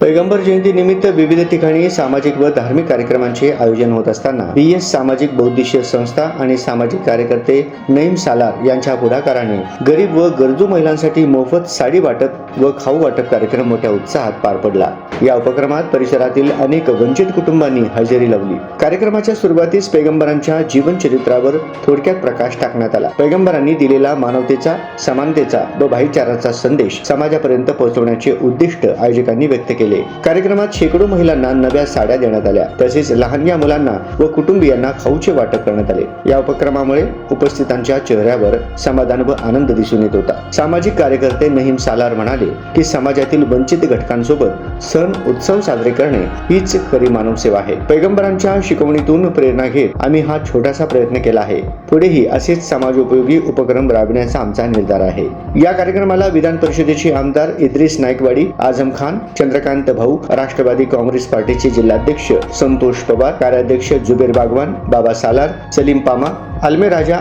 पैगंबर जयंती निमित्त विविध ठिकाणी सामाजिक व धार्मिक कार्यक्रमांचे आयोजन होत असताना बी एस सामाजिक बौद्धिशीय संस्था आणि सामाजिक कार्यकर्ते नईम सालार यांच्या पुढाकाराने गरीब व गरजू महिलांसाठी मोफत साडी वाटप व खाऊ वाटप कार्यक्रम मोठ्या उत्साहात पार पडला. या उपक्रमात परिसरातील अनेक वंचित कुटुंबांनी हजेरी लावली. कार्यक्रमाच्या सुरुवातीस पैगंबरांच्या जीवन चरित्रावर थोडक्यात प्रकाश टाकण्यात आला. पैगंबरांनी दिलेला मानवतेचा समानतेचा व भाईचाराचा संदेश समाजापर्यंत पोहोचवण्याचे उद्दिष्ट आयोजकांनी व्यक्त केले. कार्यक्रमात शेकडो महिलांना नव्या साड्या देण्यात आल्या. तसेच लहानग्या मुलांना व कुटुंबियांना खाऊचे वाटप करण्यात आले. या उपक्रमामुळे उपस्थितांच्या चेहऱ्यावर समाधान व आनंद दिसून येत होता. सामाजिक कार्यकर्ते नहीम सालार म्हणाले की समाजातील वंचित घटकांसोबत सण उत्सव साजरे करणे हीच खरी मानवसेवा आहे. पैगंबरांच्या शिकवणीतून प्रेरणा घेत आम्ही हा छोटासा प्रयत्न केला आहे. पुढेही असेच समाज उपयोगी उपक्रम राबविण्याचा आमचा निर्धार आहे. या कार्यक्रमाला विधान परिषदेचे आमदार इद्रिस नायकवाडी आझम खान चंद्रकांत भाऊ राष्ट्रवादी काँग्रेस पार्टीचे जिल्हाध्यक्ष संतोष पवार कार्याध्यक्ष जुबेर बागवान बाबा सालार सलीम पामा आलमे राजा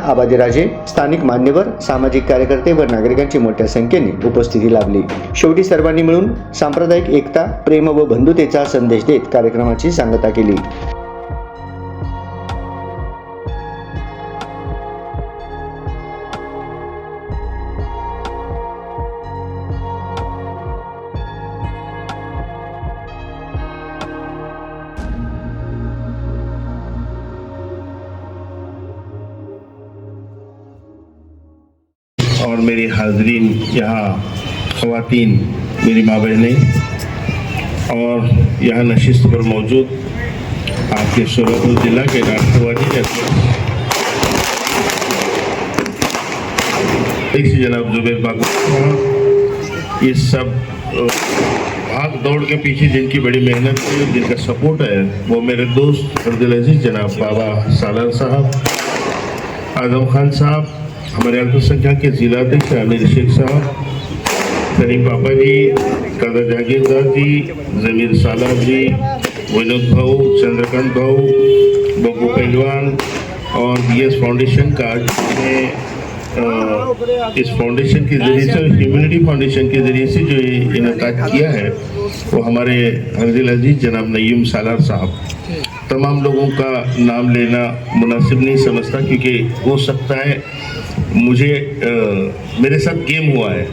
स्थानिक मान्यवर सामाजिक कार्यकर्ते व नागरिकांची मोठ्या संख्येने उपस्थिती लाभली. शेवटी सर्वांनी मिळून सांप्रदायिक एकता प्रेम व बंधुतेचा संदेश देत कार्यक्रमाची सांगता केली. और मेरी हाजरीन, यहाँ खवातीन, मेरी माँ बहनें, और यहाँ नशिस्त पर मौजूद आपके सोलापुर जिला के राष्ट्रवादी अध्यक्ष जनाब जुबेर बाबू ये सब भाग दौड़ के पीछे जिनकी बड़ी मेहनत है जिनका सपोर्ट है, वो मेरे दोस्त अब्दुल अज़ीज़ जनाब बाबा सालार साहब, आज़म खान साहब हमारे अल्पसंख्यक के जिलाध्यक्ष आमिर शेख साहब सलीम पापा जी, दादा जागीरदार जी, जमीर सालार जी, विनोद भाऊ, चंद्रकांत भाऊ बब्बू पहलवान और बी एस फाउंडेशन का इस फाउंडेशन के ज़रिए से ह्यूमिनिटी फाउंडेशन के ज़रिए से जो इनका किया है, वो हमारे हजल अज़ीज़ जनाब नईम सालार साहब। तमाम लोगों का नाम लेना मुनासिब नहीं समझता क्योंकि हो सकता है मुझे अ, मेरे साथ गेम हुआ है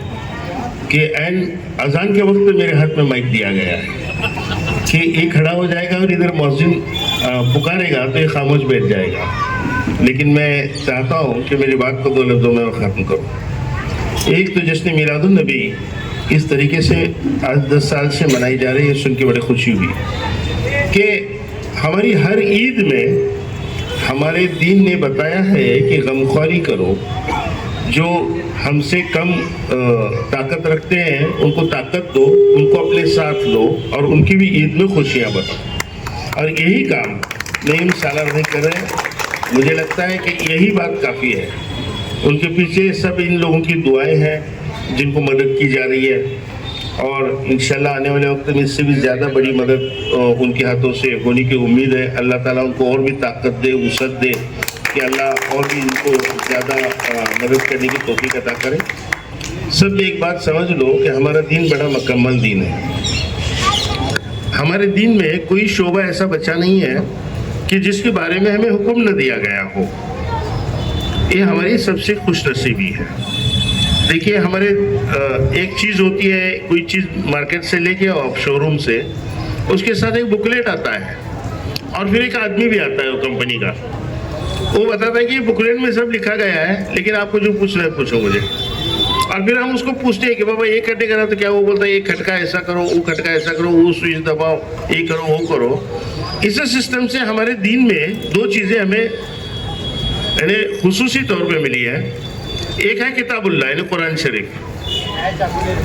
कि एन अजान के वक्त मेरे हाथ में माइक दिया गया है। कि ये खड़ा हो जाएगा और इधर मौजिन पुकारेगा तो ये खामोश बैठ जाएगा। लेकिन मैं चाहता हूँ कि मेरी बात को दो लफ्ज़ों में ख़त्म करूँ। एक तो जश्न मिलादुल नबी इस तरीके से आज दस साल से मनाई जा रही है सुन के बड़ी खुशी हुई। कि हमारी हर ईद में हमारे दीन ने बताया है कि गमख्वारी करो। जो हमसे कम ताकत रखते हैं, उनको ताकत दो, उनको अपने साथ लो और उनकी भी ईद में खुशियाँ बताओ और यही काम नईम सालार नहीं कर रहे हैं। मुझे लगता है कि यही बात काफ़ी है। उनके पीछे सब इन लोगों की दुआएँ हैं, जिनको मदद की जा रही है। और इंशाल्लाह आने वाले वक्त में इससे भी ज़्यादा बड़ी मदद उनके हाथों से होने की उम्मीद है। अल्लाह ताला उनको और भी ताकत दे, वसत दे कि अल्लाह और भी इनको ज़्यादा मदद करने की तोफ़ी अदा करें। सब एक बात समझ लो कि हमारा दीन बड़ा मकम्मल दीन है। हमारे दीन में कोई शोबा ऐसा बचा नहीं है कि जिसके बारे में हमें हुक्म न दिया गया हो। ये हमारी सबसे खुश नसीबी है। देखिए, हमारे एक चीज़ होती है, कोई चीज़ मार्केट से लेके आओ शोरूम से, उसके साथ एक बुकलेट आता है, और फिर एक आदमी भी आता है वो कंपनी का। वो बताता है कि बुकलेट में सब लिखा गया है, लेकिन आपको जो पूछना है, पूछो मुझे। और फिर हम उसको पूछते हैं कि, बाबा, ये खटके करा तो क्या? वो बोलता है, ये खटका ऐसा करो, वो खटका ऐसा करो, वो स्विच दबाओ, ये करो, वो करो। इस सिस्टम से हमारे दिन में दो चीज़ें हमें, यानी खसूसी तौर पे मिली है। एक है किताबुल्लाह यानी कुरान शरीफ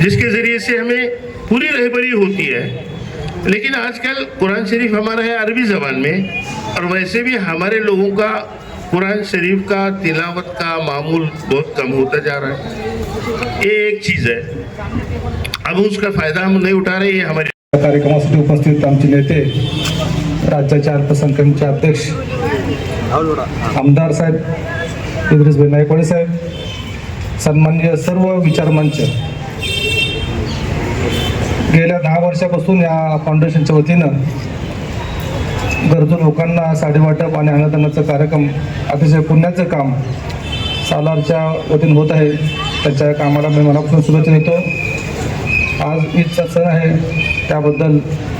जिसके ज़रिए से हमें पूरी रहबरी होती है। लेकिन आजकल कुरान शरीफ हमारा है अरबी ज़बान में और वैसे भी हमारे लोगों का कुरान शरीफ का तिलावत का मामूल बहुत कम होता जा रहा है। ये एक चीज़ है। अब उसका फ़ायदा हम नहीं उठा रहे ये हमारी या कार्यक्रमासाठी उपस्थित आमचे नेते राज्याचे अल्पसंख्याकचे अध्यक्ष आमदार साहेब इद्रिसभाई नायकवाडे साहेब सन्माननीय सर्व विचारमंच गेल्या दहा वर्षापासून या फाउंडेशनच्या वतीनं गरजू लोकांना साडेवाटप आणि अन्नदानाचं कार्यक्रम अतिशय पुण्याचं काम सालारच्या वतीनं होत आहे. त्याच्या कामाला मी मनापासून शुभेच्छा देतो. आज ईदचा सण आहे. त्याबद्दल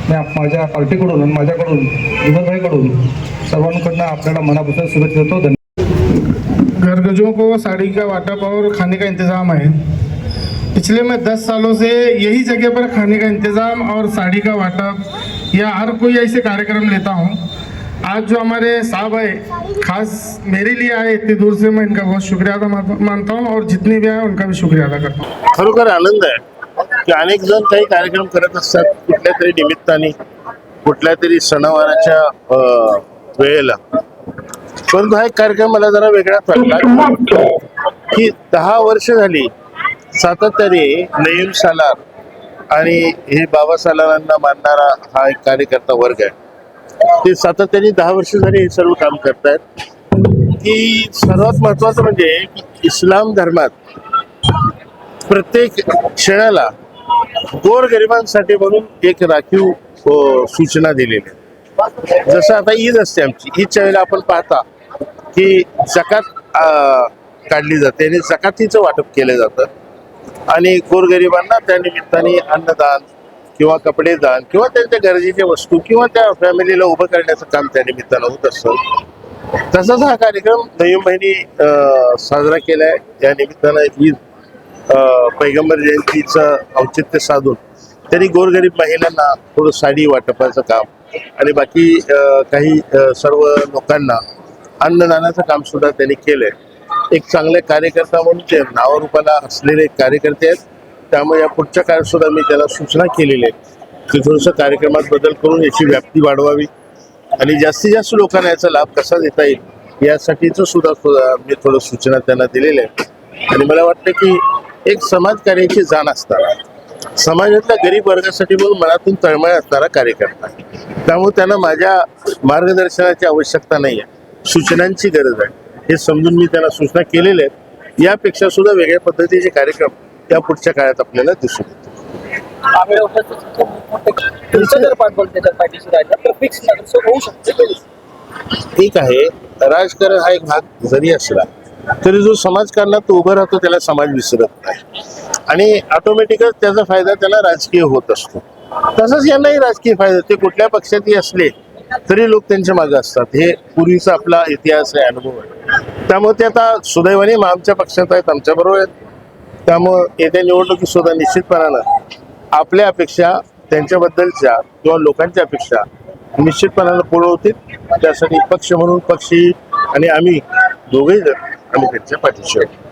मी माझ्या पार्टीकडून आणि माझ्याकडून विनोदभाईकडून सर्वांकडनं आपल्याला मनापासून शुभेच्छा देतो. धन्यवाद घरगजों को साड़ी का वाटप और खाने का इंतज़ाम है। पिछले मैं दस सालों से यही जगह पर खाने का इंतज़ाम और साड़ी का वाटप या हर कोई ऐसे कार्यक्रम लेता हूँ। आज जो हमारे साहब है खास मेरे लिए आए इतनी दूर से मैं इनका बहुत शुक्रिया अदा मानता हूँ और जितने भी आए उनका भी शुक्रिया अदा करता हूँ। खरोखर आनंद आहे की अनेक जण काही कार्यक्रम करत असतात कुठल्या तरी निमित्ताने कुठल्या तरी सणावाराच्या वेळेला. परंतु हा एक कार्यक्रम मला जरा वेगळा पडला. की दहा वर्ष झाली सातत्याने नईम सालार आणि हे बाबा सालारांना मानणारा हा एक कार्यकर्ता वर्ग आहे. ते सातत्याने दहा वर्ष झाली हे सर्व काम करतायत. की सर्वात महत्वाचं म्हणजे इस्लाम धर्मात प्रत्येक क्षणाला गोरगरिबांसाठी म्हणून एक राखीव सूचना दिलेली आहे. जसं आता ईद असते आमची. ईदच्या वेळेला आपण पाहता की जकात काढली जाते आणि जकातीचं वाटप केलं जातं. आणि गोरगरिबांना त्या निमित्ताने अन्नदान किंवा कपडे दान किंवा त्यांच्या गरजेच्या वस्तू किंवा त्या फॅमिलीला उभं करण्याचं काम त्या निमित्तानं होत असतं. तसाच हा कार्यक्रम नवीन महिनी साजरा केलाय. या निमित्तानं ईद पैगंबर जयंतीचं औचित्य साधून त्यांनी गोरगरीब महिलांना थोडं साडी वाटपाचं काम आणि बाकी काही सर्व लोकांना अन्नदानाचं काम सुद्धा त्यांनी केलंय. एक चांगले कार्यकर्ता म्हणून ते नावारूपाला असलेले कार्यकर्ते आहेत त्यामुळे या पुढच्या काळात सुद्धा मी त्याला सूचना केलेली आहे की थोडंसं कार्यक्रमात बदल करून याची व्याप्ती वाढवावी आणि जास्तीत जास्त लोकांना याचा लाभ कसा देता येईल यासाठीचं सुद्धा मी थोडं सूचना त्यांना दिलेल्या आहेत आणि मला वाटतं की एक समाजकार्याची जाण असताना समाजातल्या गरीब वर्गासाठी म्हणून मनातून तळमळ असणारा कार्यकर्ता त्यामुळे त्यांना माझ्या मार्गदर्शनाची आवश्यकता नाही आहे सूचनांची गरज आहे. हे समजून मी त्यांना सूचना केलेल्या आहेत. यापेक्षा सुद्धा वेगळ्या पद्धतीचे कार्यक्रम या पुढच्या काळात आपल्याला दिसून शकते ठीक आहे राजकारण हा एक भाग जरी असला तरी जो समाजकारणात उभं राहतो त्याला समाज विसरत नाही. आणि ऑटोमॅटिकच त्याचा फायदा त्याला राजकीय होत असतो. तसंच यांनाही राजकीय फायदा ते कुठल्या पक्षातही असले तरी लोक त्यांच्या मागे असतात. हे पूर्वीचा आपला इतिहास आहे अनुभव आहे. त्यामुळे ते आता सुदैवाने मग आमच्या पक्षात आहेत आमच्या बरोबर आहेत. त्यामुळं येत्या निवडणुकीत सुद्धा निश्चितपणानं आपल्या अपेक्षा त्यांच्याबद्दलच्या किंवा लोकांच्या अपेक्षा निश्चितपणानं पुरवतील त्यासाठी पक्ष म्हणून पक्षी आणि आम्ही दोघेही जण आम्ही त्यांच्या पाठीशी आहोत.